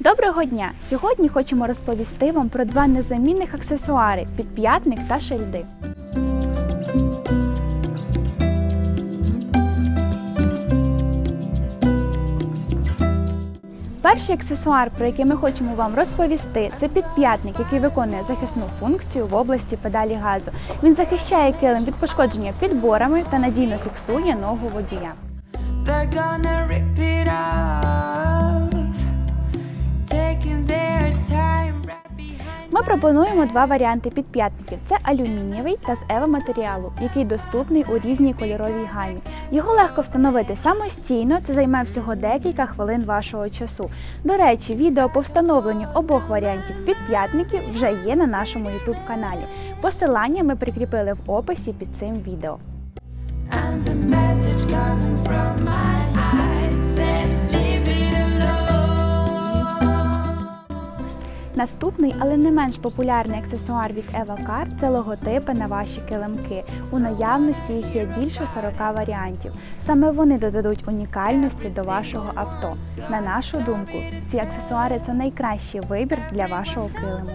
Доброго дня! Сьогодні хочемо розповісти вам про два незамінних аксесуари підп'ятник та шильди. Перший аксесуар, про який ми хочемо вам розповісти, це підп'ятник, який виконує захисну функцію в області педалі газу. Він захищає килим від пошкодження підборами та надійно фіксує ногу водія. Пропонуємо два варіанти підп'ятників: це алюмінієвий та з ева матеріалу, який доступний у різній кольоровій гамі. Його легко встановити самостійно, це займе всього декілька хвилин вашого часу. До речі, відео по встановленню обох варіантів підп'ятників вже є на нашому YouTube каналі. Посилання ми прикріпили в описі під цим відео. And the message coming from my Наступний, але не менш популярний аксесуар від EvaCar – це логотипи на ваші килимки. У наявності їх є більше 40 варіантів. Саме вони додадуть унікальності до вашого авто. На нашу думку, ці аксесуари це найкращий вибір для вашого килиму.